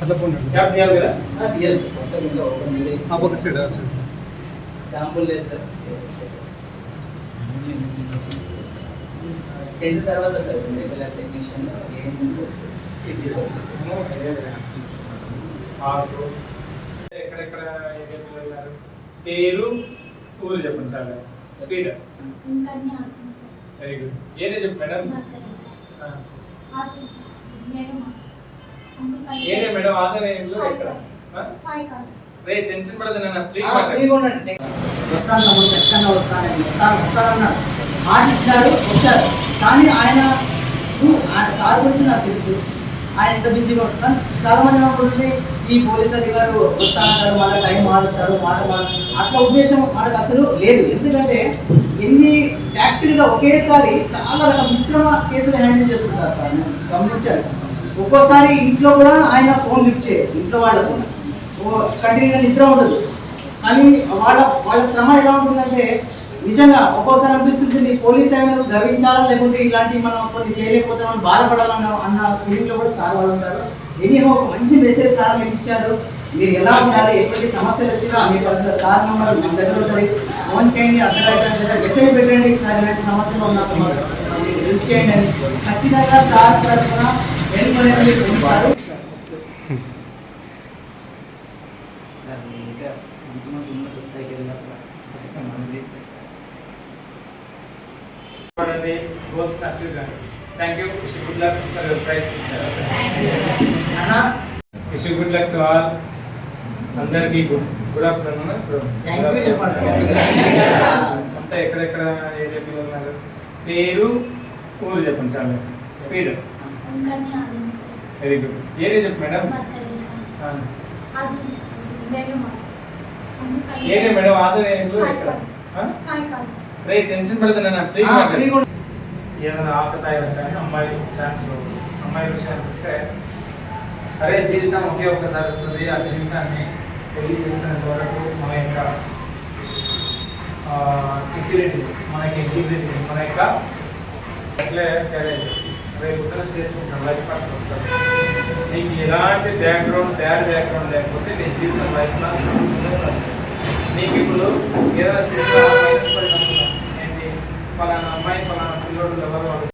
అట్లా పోండి క్యాప్ తీయాలి కదా తీయాలి మొత్తం ఇంకా ఓపెన్ ఉంది. ఆ పక్క సైడ్ ఆ సైడ్ శాంపుల్ లేదు సార్ టెన్త్ తర్వాత సార్ రెగ్యులర్ టెక్నీషియన్ ఏం ఎక్కడెక్కడ పేరు ఊరు చెప్పండి సార్. స్పీడ్. వెరీ గుడ్ ఏదే చెప్పు మేడం? ఏదే మేడం? ఆదరణలో ఎక్కడ రే టెన్షన్ పడదు నన్ను. ఫ్రీ వస్తాను వస్తాను. వస్తాను వస్తానన్నారు. మాట ఇచ్చినారు వచ్చారు. కానీ ఆయన ఆయన సార్ గురించి నాకు తెలుసు. ఆయన ఎంత బిజీగా ఉంటారు చాలా మంది ఏమనుకుంటుంది ఈ పోలీస్ అధికారులు వస్తానంటారు వాళ్ళ టైం మారుస్తారు మాట మారు అట్లా ఉద్దేశం మనకు అసలు లేదు. ఎందుకంటే ఎన్ని ఫ్యాక్టరీలో ఒకేసారి చాలా రకాల మిశ్రమ కేసులు హ్యాండిల్ చేస్తుంటారు సార్. నేను గమనించాను. ఒక్కోసారి ఇంట్లో కూడా ఆయన ఫోన్ లిఫ్ట్ చేయరు. ఇంట్లో వాళ్ళకు కంటిన్యూగా నిద్ర ఉండదు. కానీ వాళ్ళ వాళ్ళ శ్రమ ఎలా ఉంటుందంటే నిజంగా ఒక్కోసారి అనిపిస్తుంది పోలీస్ అయినందుకు గర్వించాలా? లేకుంటే ఇలాంటివి మనం కొన్ని చేయలేకపోతే మనం బాధపడాలన్న అన్న ఫీలింగ్లో కూడా సార్ వాళ్ళు ఉంటారు. ఎనీహో ఒక మంచి మెసేజ్ సార్ మీకు ఇచ్చారు. మీరు ఎలా ఉండాలి? ఎటువంటి సమస్యలు వచ్చినా మీకు అందులో సార్ నెంబర్ మీ దగ్గర ఉంటుంది ఫోన్ చేయండి అర్థమైతే లేదా మెసేజ్ పెట్టండి. సార్ ఇలాంటి సమస్యలు ఉన్నప్పుడు మీరు హెల్ప్ చేయండి అని ఖచ్చితంగా సార్ తరఫున హెల్ప్ అనేది మీకు సార్ ఇంకా మంచి మంచి ఉన్నత స్థాయికి వెళ్ళినప్పుడు ఖచ్చితంగా గోల్స్ అచీవ్ కానీ. Thank you wish good luck for your ప్రయత్నించారు అన్న. Wish good luck to all అందరికీ గుడ్ గుడ్ ఆఫ్టర్నూన్ చెప్పండి. అంతా ఎక్కడెక్కడ ఏ ఏరియాలో ఉన్నారు? పేరు? ఊరు చెప్పండి sir. Speed very good area చెప్పు madam. Area madam Aadhaar Sai ఎక్కడ రే టెన్షన్ పడుతున్నా ఫ్రీ ఏదైనా ఆకతాయి కానీ అమ్మాయి ఛాన్స్ అమ్మాయి విషయానికి వస్తే అరే జీవితం ఒకే ఒక్కసారి వస్తుంది. ఆ జీవితాన్ని పెళ్ళి చేసుకునేంత వరకు మన యొక్క సెక్యూరిటీ మన యొక్క ఇంటిగ్రిటీ మన యొక్క రేపు పొద్దున చేసుకుంటాం లైఫ్ పార్ట్నర్ వస్తారు నీకు ఎలాంటి బ్యాక్గ్రౌండ్ బ్యాడ్ బ్యాక్గ్రౌండ్ లేకపోతే నీ జీవితం లైఫ్ లాంగ్ నీకు ఇప్పుడు ఏదైనా చేసిన ఫలానా అమ్మాయి ఫలానా పిల్లోడు ఎవరు